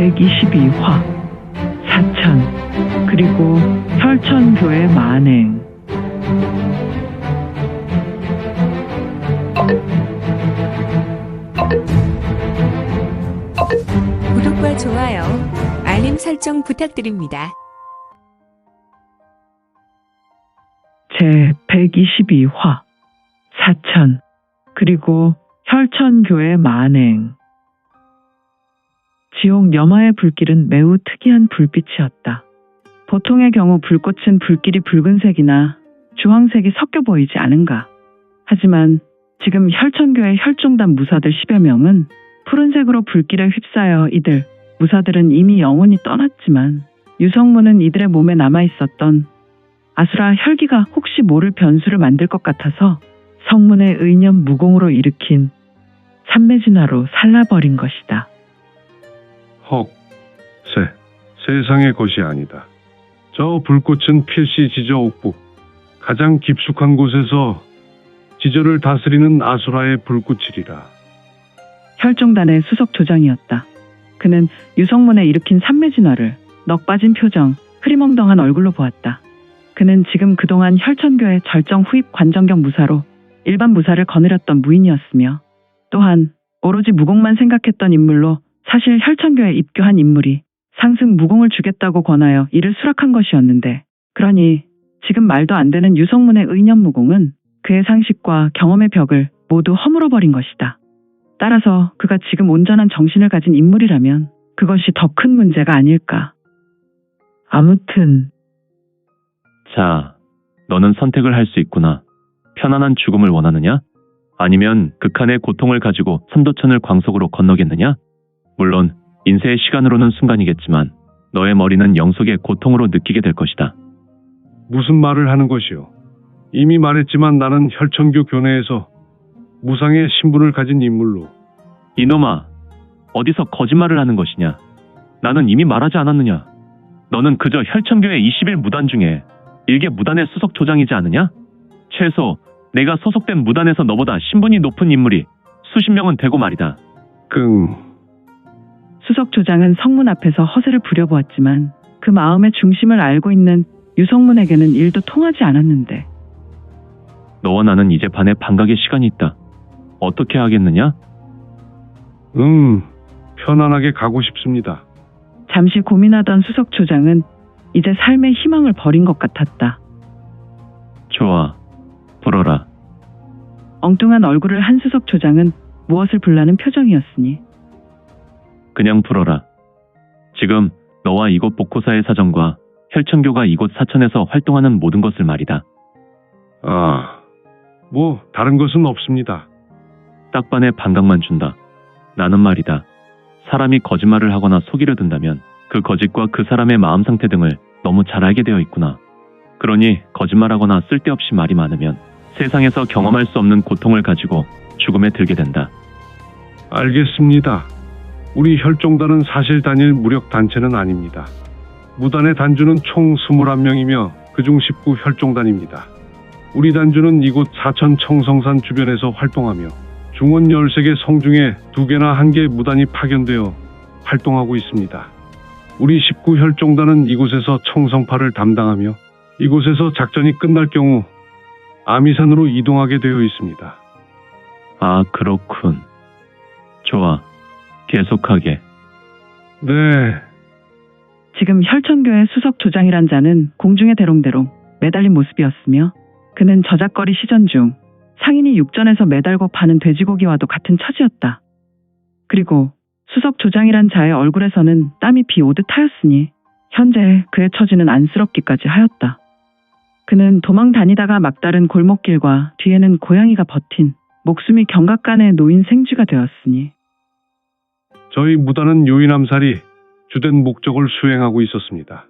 122화 사천 그리고 혈천교의 만행 구독과 좋아요, 알림 설정 부탁드립니다. 제 122화 사천 그리고 혈천교의 만행 지옥 여마의 불길은 매우 특이한 불빛이었다. 보통의 경우 불꽃은 불길이 붉은색이나 주황색이 섞여 보이지 않은가. 하지만 지금 혈천교의 혈종단 무사들 10여 명은 푸른색으로 불길에 휩싸여 이들 무사들은 이미 영혼이 떠났지만 유성문은 이들의 몸에 남아 있었던 아수라 혈기가 혹시 모를 변수를 만들 것 같아서 성문의 의념 무공으로 일으킨 삼매진화로 살라버린 것이다. 헉, 새, 세상의 것이 아니다. 저 불꽃은 필시 지저 옥북, 가장 깊숙한 곳에서 지저를 다스리는 아수라의 불꽃이리라. 혈종단의 수석 조장이었다. 그는 유성문에 일으킨 삼매 진화를 넋 빠진 표정, 흐리멍덩한 얼굴로 보았다. 그는 지금 그동안 혈천교의 절정 후입 관정경 무사로 일반 무사를 거느렸던 무인이었으며 또한 오로지 무공만 생각했던 인물로 사실 혈천교에 입교한 인물이 상승 무공을 주겠다고 권하여 이를 수락한 것이었는데 그러니 지금 말도 안 되는 유성문의 의념 무공은 그의 상식과 경험의 벽을 모두 허물어버린 것이다. 따라서 그가 지금 온전한 정신을 가진 인물이라면 그것이 더 큰 문제가 아닐까. 아무튼 자, 너는 선택을 할 수 있구나. 편안한 죽음을 원하느냐? 아니면 극한의 고통을 가지고 삼도천을 광속으로 건너겠느냐? 물론 인세의 시간으로는 순간이겠지만 너의 머리는 영속의 고통으로 느끼게 될 것이다. 무슨 말을 하는 것이오? 이미 말했지만 나는 혈천교 교내에서 무상의 신분을 가진 인물로 이놈아, 어디서 거짓말을 하는 것이냐? 나는 이미 말하지 않았느냐? 너는 그저 혈천교의 20일 무단 중에 일개 무단의 수석 조장이지 않느냐? 최소 내가 소속된 무단에서 너보다 신분이 높은 인물이 수십 명은 되고 말이다. 끙 수석 조장은 성문 앞에서 허세를 부려보았지만 그 마음의 중심을 알고 있는 유성문에게는 일도 통하지 않았는데 너와 나는 이제 반의 반각의 시간이 있다. 어떻게 하겠느냐? 음, 편안하게 가고 싶습니다. 잠시 고민하던 수석 조장은 이제 삶의 희망을 버린 것 같았다. 좋아. 불어라. 엉뚱한 얼굴을 한 수석 조장은 무엇을 불라는 표정이었으니 그냥 불어라. 지금 너와 이곳 복호사의 사정과 혈천교가 이곳 사천에서 활동하는 모든 것을 말이다. 아, 뭐 다른 것은 없습니다. 딱 반의 반각만 준다. 나는 말이다. 사람이 거짓말을 하거나 속이려 든다면 그 거짓과 그 사람의 마음 상태 등을 너무 잘 알게 되어 있구나. 그러니 거짓말하거나 쓸데없이 말이 많으면 세상에서 경험할 수 없는 고통을 가지고 죽음에 들게 된다. 알겠습니다. 우리 혈종단은 사실 단일 무력 단체는 아닙니다. 무단의 단주는 총 21명이며 그중 19 혈종단입니다. 우리 단주는 이곳 사천 청성산 주변에서 활동하며 중원 13개 성 중에 2개나 1개 무단이 파견되어 활동하고 있습니다. 우리 19 혈종단은 이곳에서 청성파를 담당하며 이곳에서 작전이 끝날 경우 아미산으로 이동하게 되어 있습니다. 아, 그렇군. 좋아. 계속하게. 네, 지금 혈천교의 수석 조장이란 자는 공중에 대롱대롱 매달린 모습이었으며 그는 저작거리 시전 중 상인이 육전에서 매달고 파는 돼지고기와도 같은 처지였다. 그리고 수석 조장이란 자의 얼굴에서는 땀이 비 오듯 하였으니 현재 그의 처지는 안쓰럽기까지 하였다. 그는 도망 다니다가 막다른 골목길과 뒤에는 고양이가 버틴 목숨이 경각간에 놓인 생쥐가 되었으니 저희 무단은 요인 암살이 주된 목적을 수행하고 있었습니다.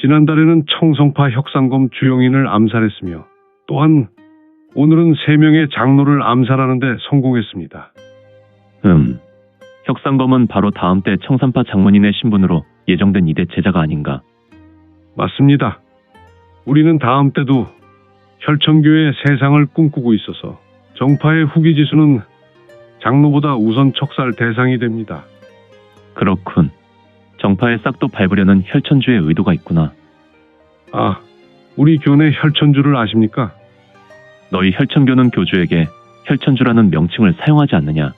지난달에는 청성파 혁상검 주영인을 암살했으며 또한 오늘은 세명의 장로를 암살하는 데 성공했습니다. 음. 혁상검은 바로 다음 때 청산파 장모님의 신분으로 예정된 이대 제자가 아닌가. 맞습니다. 우리는 다음 때도 혈천교의 세상을 꿈꾸고 있어서 정파의 후기 지수는 장로보다 우선 척살 대상이 됩니다. 그렇군. 정파의 싹도 밟으려는 혈천주의 의도가 있구나. 아, 우리 교내 혈천주를 아십니까? 너희 혈천교는 교주에게 혈천주라는 명칭을 사용하지 않느냐.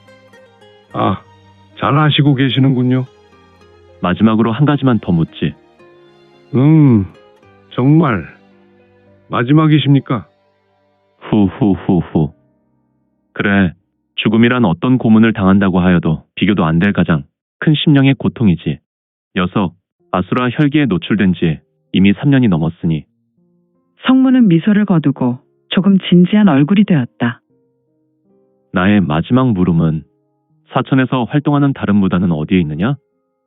아, 잘 아시고 계시는군요. 마지막으로 한 가지만 더 묻지. 음, 정말 마지막이십니까? 후후후후. 그래, 죽음이란 어떤 고문을 당한다고 하여도 비교도 안 될 가장 큰 심령의 고통이지. 녀석, 아수라 혈기에 노출된 지 이미 3년이 넘었으니 성문은 미소를 거두고 조금 진지한 얼굴이 되었다. 나의 마지막 물음은 사천에서 활동하는 다른 무단은 어디에 있느냐?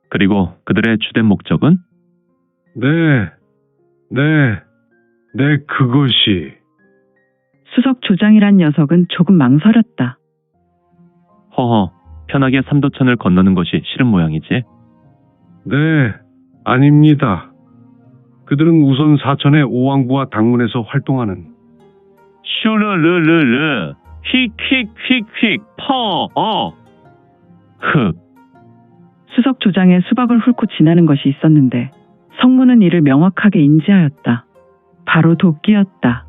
그리고 그들의 주된 목적은? 네, 네, 네, 그것이. 수석 조장이란 녀석은 조금 망설였다. 허허, 편하게 삼도천을 건너는 것이 싫은 모양이지. 네, 아닙니다. 그들은 우선 사천의 오왕부와 당문에서 활동하는 슈르르르르, 휙휙휙휙, 퍼, 어. 흑, 수석 조장의 수박을 훑고 지나는 것이 있었는데 성문은 이를 명확하게 인지하였다. 바로 도끼였다.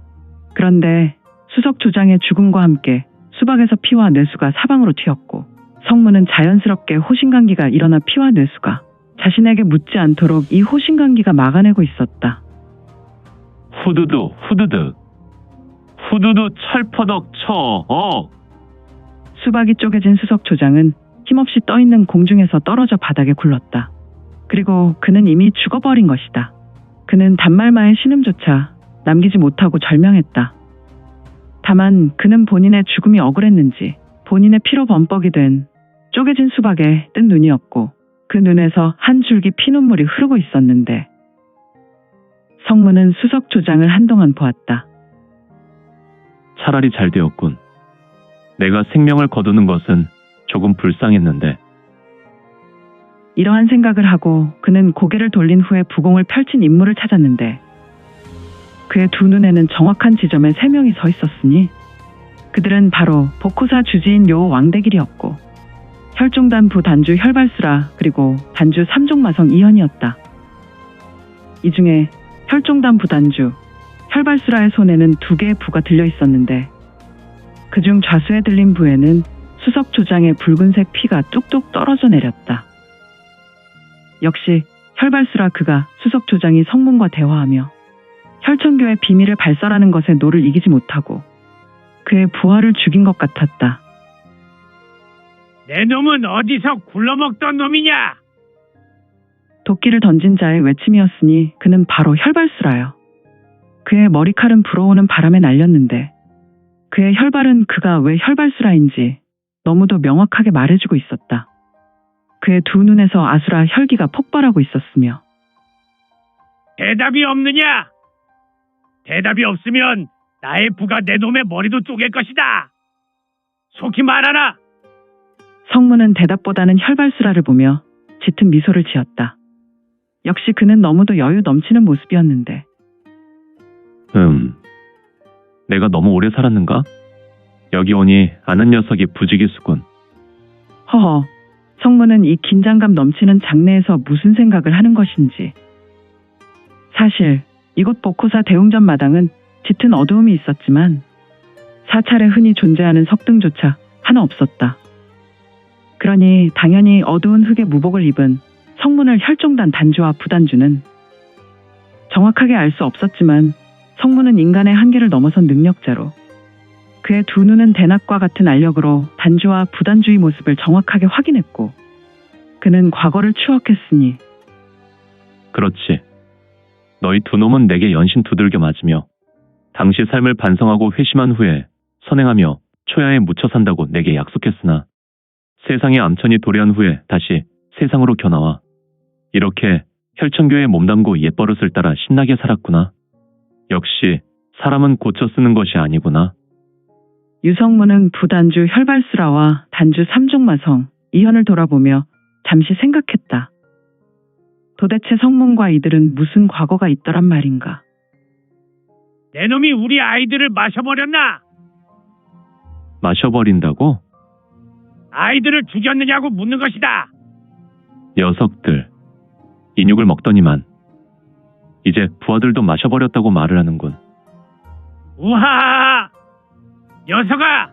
그런데 수석 조장의 죽음과 함께 수박에서 피와 뇌수가 사방으로 튀었고 성문은 자연스럽게 호신감기가 일어나 피와 뇌수가 자신에게 묻지 않도록 이 호신감기가 막아내고 있었다. 후두두, 후두득. 후두두 철퍼덕 쳐, 어. 수박이 쪼개진 수석 조장은 힘없이 떠있는 공중에서 떨어져 바닥에 굴렀다. 그리고 그는 이미 죽어버린 것이다. 그는 단말마의 신음조차 남기지 못하고 절명했다. 다만 그는 본인의 죽음이 억울했는지 본인의 피로 범벅이 된 쪼개진 수박에 뜬 눈이었고 그 눈에서 한 줄기 피눈물이 흐르고 있었는데 성문은 수석 조장을 한동안 보았다. 차라리 잘 되었군. 내가 생명을 거두는 것은 조금 불쌍했는데 이러한 생각을 하고 그는 고개를 돌린 후에 부공을 펼친 인물을 찾았는데 그의 두 눈에는 정확한 지점에 세 명이 서 있었으니 그들은 바로 복호사 주지인 요 왕대길이었고 혈종단 부 단주 혈발수라 그리고 단주 삼종마성 이현이었다. 이 중에 혈종단 부 단주 혈발수라의 손에는 두 개의 부가 들려 있었는데 그중 좌수에 들린 부에는 수석 조장의 붉은색 피가 뚝뚝 떨어져 내렸다. 역시 혈발수라 그가 수석 조장이 성문과 대화하며 혈천교의 비밀을 발설하는 것에 노를 이기지 못하고 그의 부하를 죽인 것 같았다. 내 놈은 어디서 굴러먹던 놈이냐? 도끼를 던진 자의 외침이었으니 그는 바로 혈발수라요. 그의 머리칼은 불어오는 바람에 날렸는데 그의 혈발은 그가 왜 혈발수라인지 너무도 명확하게 말해주고 있었다. 그의 두 눈에서 아수라 혈기가 폭발하고 있었으며 대답이 없느냐? 대답이 없으면 나의 부가 내 놈의 머리도 쪼갤 것이다. 속히 말하라. 성문은 대답보다는 혈발수라를 보며 짙은 미소를 지었다. 역시 그는 너무도 여유 넘치는 모습이었는데 음. 내가 너무 오래 살았는가? 여기 오니 아는 녀석이 부지기수군. 허허 성문은 이 긴장감 넘치는 장내에서 무슨 생각을 하는 것인지 사실 이곳 복호사 대웅전 마당은 짙은 어두움이 있었지만 사찰에 흔히 존재하는 석등조차 하나 없었다. 그러니 당연히 어두운 흙의 무복을 입은 성문을 혈종단 단주와 부단주는 정확하게 알 수 없었지만 성문은 인간의 한계를 넘어선 능력자로 그의 두 눈은 대낮과 같은 알력으로 단주와 부단주의 모습을 정확하게 확인했고 그는 과거를 추억했으니 그렇지. 너희 두 놈은 내게 연신 두들겨 맞으며 당시 삶을 반성하고 회심한 후에 선행하며 초야에 묻혀 산다고 내게 약속했으나 세상의 암천이 도래한 후에 다시 세상으로 겨나와 이렇게 혈천교에 몸담고 옛버릇을 따라 신나게 살았구나. 역시 사람은 고쳐 쓰는 것이 아니구나. 유성문은 부단주 혈발수라와 단주 삼종마성 이현을 돌아보며 잠시 생각했다. 도대체 성문과 이들은 무슨 과거가 있더란 말인가? 내 놈이 우리 아이들을 마셔버렸나? 마셔버린다고? 아이들을 죽였느냐고 묻는 것이다. 녀석들. 인육을 먹더니만 이제 부하들도 마셔버렸다고 말을 하는군. 우하하하! 녀석아!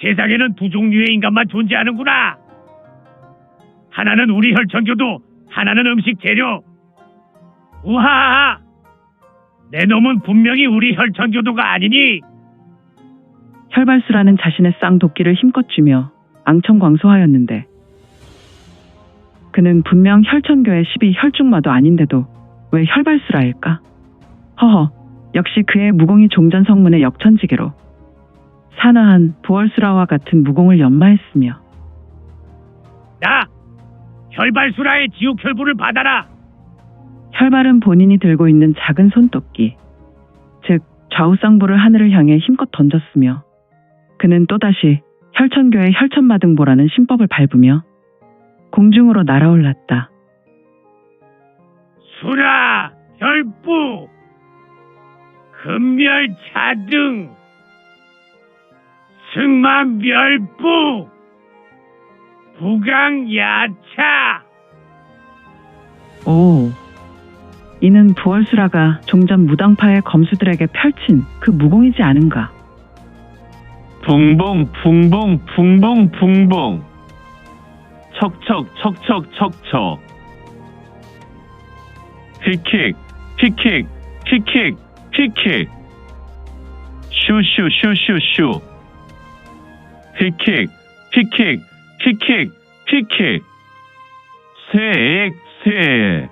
세상에는 두 종류의 인간만 존재하는구나. 하나는 우리 혈천교도, 하나는 음식 재료. 우하하하! 내 놈은 분명히 우리 혈천교도가 아니니 혈발수라는 자신의 쌍도끼를 힘껏 쥐며 앙청광소하였는데 그는 분명 혈천교의 12 혈중마도 아닌데도 왜 혈발수라 할까? 허허, 역시 그의 무공이 종전 성문의 역천지계로 산화한 부월수라와 같은 무공을 연마했으며 나 혈발수라의 지옥 혈부를 받아라. 혈발은 본인이 들고 있는 작은 손도끼, 즉 좌우쌍보를 하늘을 향해 힘껏 던졌으며 그는 또다시 혈천교의 혈천마등보라는 신법을 밟으며 공중으로 날아올랐다. 수라 혈부 금멸 차등 승만멸부 부강야차. 오, 이는 부월수라가 종전 무당파의 검수들에게 펼친 그 무공이지 않은가? 붕붕 붕붕 붕붕 붕붕. 척척 척척 척척. 휘킥 휘킥 휘킥 휘킥 슈슈 슈슈 슈. 휘킥 휘킥 휘킥 휘킥 세액 세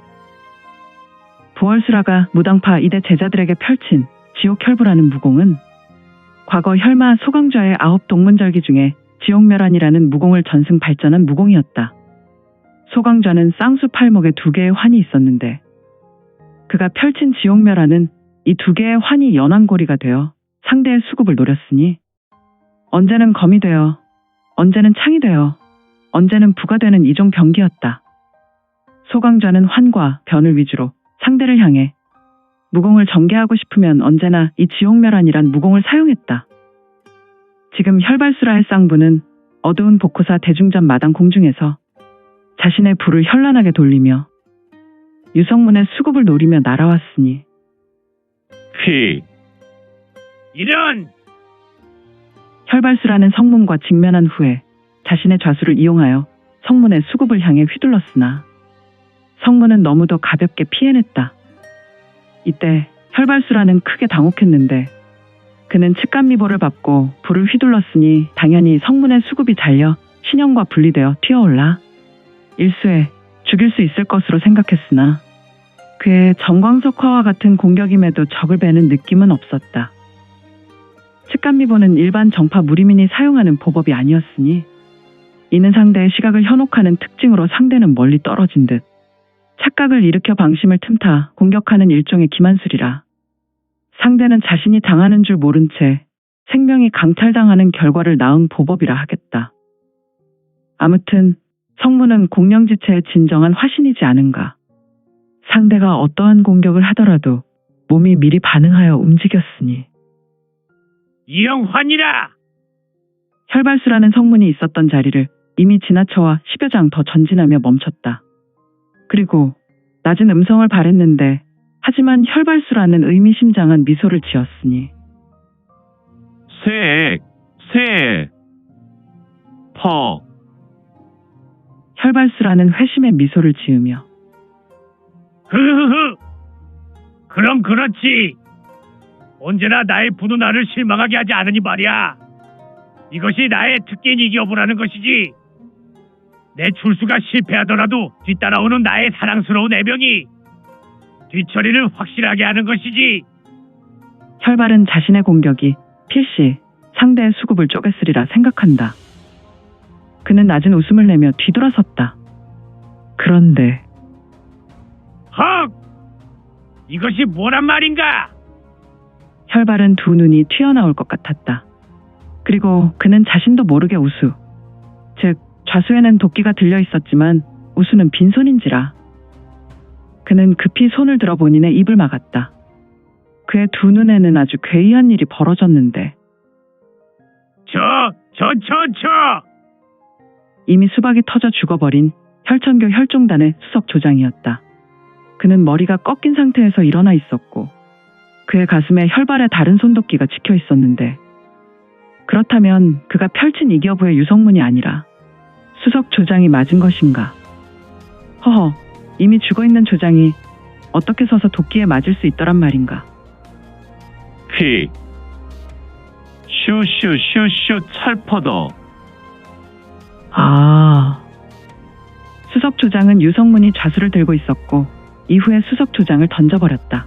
부월수라가 무당파 이대 제자들에게 펼친 지옥혈부라는 무공은 과거 혈마 소강좌의 아홉 동문절기 중에 지옥멸환이라는 무공을 전승 발전한 무공이었다. 소강좌는 쌍수 팔목에 두 개의 환이 있었는데 그가 펼친 지옥멸환은 이 두 개의 환이 연안고리가 되어 상대의 수급을 노렸으니 언제는 검이 되어 언제는 창이 되어 언제는 부가 되는 이종 병기였다. 소강좌는 환과 변을 위주로 상대를 향해 무공을 전개하고 싶으면 언제나 이 지옥멸환이란 무공을 사용했다. 지금 혈발수라의 쌍부는 어두운 복호사 대중전 마당 공중에서 자신의 불을 현란하게 돌리며 유성문의 수급을 노리며 날아왔으니 휘 이런 혈발수라는 성문과 직면한 후에 자신의 좌수를 이용하여 성문의 수급을 향해 휘둘렀으나 성문은 너무도 가볍게 피해냈다. 이때 혈발수라는 크게 당혹했는데 그는 측간미보를 밟고 불을 휘둘렀으니 당연히 성문의 수급이 잘려 신형과 분리되어 튀어올라 일수에 죽일 수 있을 것으로 생각했으나 그의 정광석화와 같은 공격임에도 적을 베는 느낌은 없었다. 측간미보는 일반 정파 무리민이 사용하는 보법이 아니었으니 이는 상대의 시각을 현혹하는 특징으로 상대는 멀리 떨어진 듯 착각을 일으켜 방심을 틈타 공격하는 일종의 기만술이라 상대는 자신이 당하는 줄 모른 채 생명이 강탈당하는 결과를 낳은 보법이라 하겠다. 아무튼 성문은 공명지체의 진정한 화신이지 않은가. 상대가 어떠한 공격을 하더라도 몸이 미리 반응하여 움직였으니 이영환이라 혈발수라는 성문이 있었던 자리를 이미 지나쳐와 10여 장 더 전진하며 멈췄다. 그리고 낮은 음성을 발했는데 하지만 혈발수라는 의미심장한 미소를 지었으니 세액 세액 퍼. 혈발수라는 회심의 미소를 지으며 흐흐흐. 그럼 그렇지. 언제나 나의 부도 나를 실망하게 하지 않으니 말이야. 이것이 나의 특기인 이겨보라는 것이지 내 출수가 실패하더라도 뒤따라오는 나의 사랑스러운 애병이 뒤처리를 확실하게 하는 것이지 혈발은 자신의 공격이 필시 상대의 수급을 쪼갰으리라 생각한다. 그는 낮은 웃음을 내며 뒤돌아섰다. 그런데 헉 이것이 뭐란 말인가 혈발은 두 눈이 튀어나올 것 같았다. 그리고 그는 자신도 모르게 우수, 즉 좌수에는 도끼가 들려 있었지만 우수는 빈손인지라. 그는 급히 손을 들어 본인의 입을 막았다. 그의 두 눈에는 아주 괴이한 일이 벌어졌는데 저 저 저 저 이미 수박이 터져 죽어버린 혈천교 혈종단의 수석 조장이었다. 그는 머리가 꺾인 상태에서 일어나 있었고 그의 가슴에 혈발의 다른 손도끼가 찍혀 있었는데 그렇다면 그가 펼친 이기어부의 유성문이 아니라 수석 조장이 맞은 것인가? 허허, 이미 죽어 있는 조장이 어떻게 서서 도끼에 맞을 수 있더란 말인가? 휙. 슈슈슈슈 찰퍼더. 아. 수석 조장은 유성문이 좌수를 들고 있었고 이후에 수석 조장을 던져버렸다.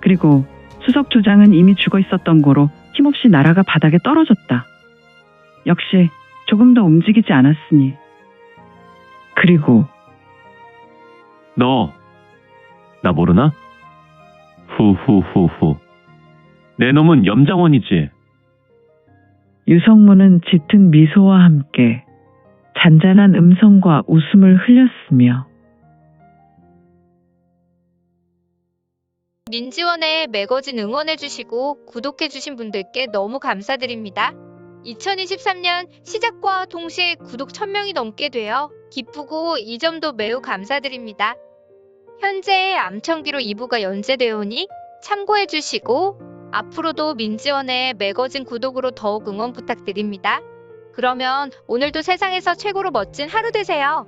그리고 수석 조장은 이미 죽어 있었던 고로 힘없이 나라가 바닥에 떨어졌다. 역시 조금 더 움직이지 않았으니. 그리고 너, 나 모르나? 후후후후. 내 놈은 염장원이지. 유성문은 짙은 미소와 함께 잔잔한 음성과 웃음을 흘렸으며 민지원의 매거진 응원해주시고 구독해주신 분들께 너무 감사드립니다. 2023년 시작과 동시에 구독 1000명이 넘게 되어 기쁘고 이 점도 매우 감사드립니다. 현재 암청기로 2부가 연재되어 오니 참고해 주시고 앞으로도 민지원의 매거진 구독으로 더욱 응원 부탁드립니다. 그러면 오늘도 세상에서 최고로 멋진 하루 되세요.